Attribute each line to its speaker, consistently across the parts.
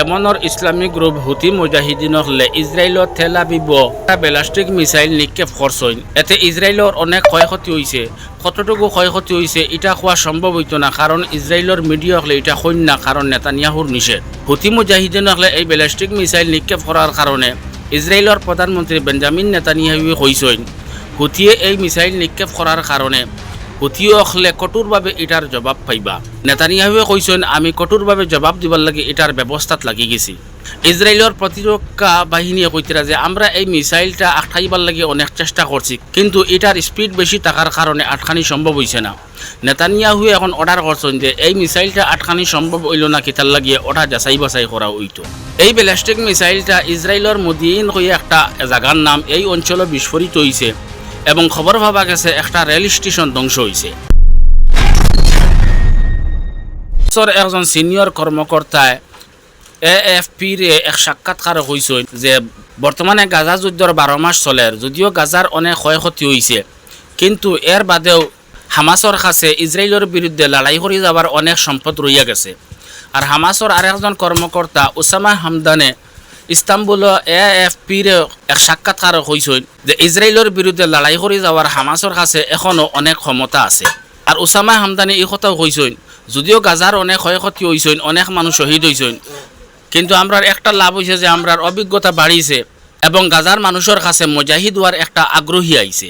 Speaker 1: এমনৰ Islamic group হুতি মুজাহিদিনক লে ইজৰাইলত Tel Aviv এটা বেলাষ্টিক মিছাইল নিক্ষেপ খৰচইন এতে ইজৰাইলৰ অনেক ক্ষয় ক্ষতি হৈছে। কতটুকু ক্ষয় ক্ষতি হৈছে এটা খোৱা সম্ভৱ হইতো না, কাৰণ ইজৰাইলৰ মিডিয়াক লৈ এটা সৈন্য, কাৰণ নেতানিয়াহুৰ নিষেধ। হুতি মুজাহিদিনক লে এই বেলাষ্টিক মিছাইল নিক্ষেপ কৰাৰ কাৰণে ইজৰাইলৰ প্ৰধানমন্ত্ৰী বেঞ্জামিন নেতানিয়াহুৱে কৈছেন হুতিয়ে এই মিছাইল নিক্ষেপ কৰাৰ কাৰণে হুতিয়কলে কঠোরভাবে এটার জবাব পাইবা। নেতানিয়াহুৱে কৈছেন, আমি কঠোরভাবে জবাব দিবার লাগে এটার ব্যবস্থাত লাগি গেছি। ইসরায়েলের প্রতিরক্ষা বাহিনীয়ে কইতরা যে, আমরা এই মিসাইলটা আটকাইবার লাগে অনেক চেষ্টা করছি কিন্তু এটার স্পিড বেশি থাকার কারণে আটকানি সম্ভব হইছে না। নেতানিয়াহুৱে এখন অর্ডার করছেন যে, এই মিসাইলটা আটকানি সম্ভব হইল না কিতার লাগিয়ে ওটা যাচাই বাছাই করা হইতো। এই ব্যালিস্টিক মিসাইলটা ইসরায়েলের মদিন হয়ে একটা জায়গার নাম এই অঞ্চলে বিস্ফোরিত হয়েছে এবং খবর পাওয়া গেছে, একটা রেল স্টেশন ধ্বংস হয়েছে একজন সিনিয়র কর্মকর্তায় এ এফ পির এক সাক্ষাৎকার হয়েছে যে বর্তমানে গাজা যুদ্ধর বারো মাস চলে, যদিও গাজার অনেক ক্ষয়ক্ষতি হয়েছে কিন্তু এর বাদেও হামাসর কাছে ইসরায়েলের বিরুদ্ধে লড়াই করে যাবার অনেক সম্পদ রইয়া গেছে। আর হামাসর আরেকজন কর্মকর্তা ওসামা হামদানে ইস্তাম্বুল এ এফ পির এক সাক্ষাৎকার হয়েছিল যে ইসরায়েলের বিরুদ্ধে লড়াই করে যাওয়ার হামাসর কাছে এখনও অনেক ক্ষমতা আছে। আর ওসামা হামদানি এই কথাও হয়েছিল যদিও গাজার অনেক ক্ষয় ক্ষতি হয়েছিল অনেক মানুষ শহীদ হয়েছিল কিন্তু আমরার একটা লাভ হয়েছে যে আমরার অভিজ্ঞতা বাড়িছে এবং গাজার মানুষের কাছে মজাহিদ হওয়ার একটা আগ্রহী আইছে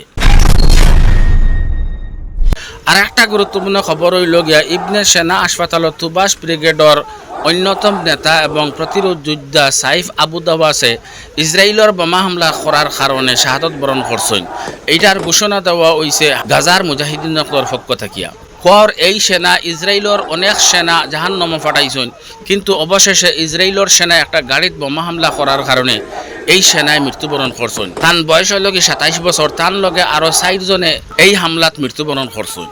Speaker 1: আর একটা গুরুত্বপূর্ণ খবর হইল গিয়া, ইবনে সেনা হাসপাতালত তুবাস ব্রিগেডর অন্যতম নেতা এবং প্রতিরোধ যোদ্ধা সাইফ আবু দাবাসে ইসরায়েলের বোমা হামলা করার কারণে শাহাদত বরণ করছেন এইটার ঘোষণা দেওয়া হয়েছে গাজার মুজাহিদিনকর পক্ষ থাকিয়া। খর এই সেনা ইসরায়েলের অনেক সেনা জাহান নম ফাটাইছেন কিন্তু অবশেষে ইসরায়েলের সেনা একটা গাড়িত বোমা হামলা করার কারণে এই সেনায় মৃত্যুবরণ করছেন তান বয়স কি সাতাইশ বছর তান লগে আরও চারজনে এই হামলাত মৃত্যুবরণ করছেন